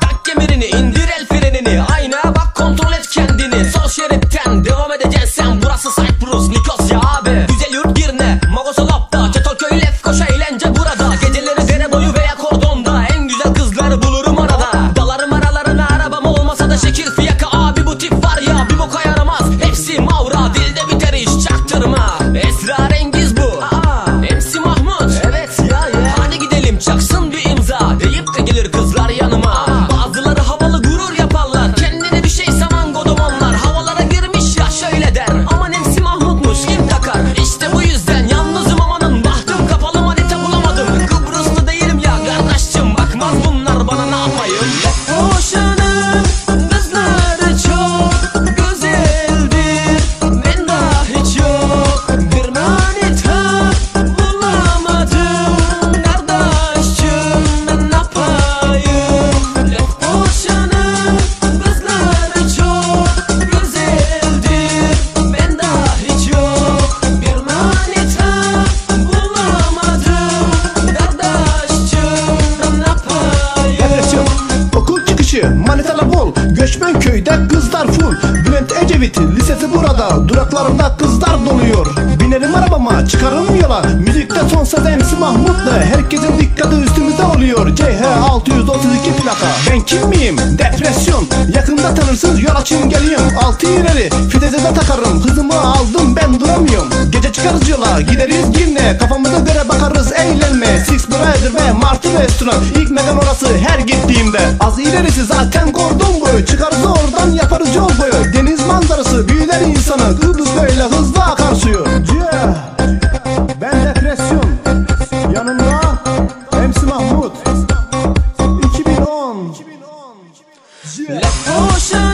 Tak kemerini indir Göçmen köyde kızlar full. Bülent Ecevit lisesi burada. Duraklarında kızlar doluyor. Binerim arabama çıkarım yola. Müzikte son söz MC Mahmut'la. Herkesin dikkati üstümüzde oluyor. CH 632 plaka. Ben kim miyim? Depresyon. Yakında tanırsınız yol açın geliyorum Altı ileri. Fidezede takarım. Hızımı aldım ben duramıyorum. Gece çıkarız yola gideriz yine. Kafamıza göre bakarız eğlenme Brother ve Martı Restoran İlk mekan orası her gittiğimde. Az ilerisi zaten kordon boyu. Çıkarız oradan yaparız yol boyu. Deniz manzarası büyüler insanı. Kıbrıs böyle hızlı akar suyu Yeah. Ben depresyon. Yanımda MC Mahmut. 2010 Boşanın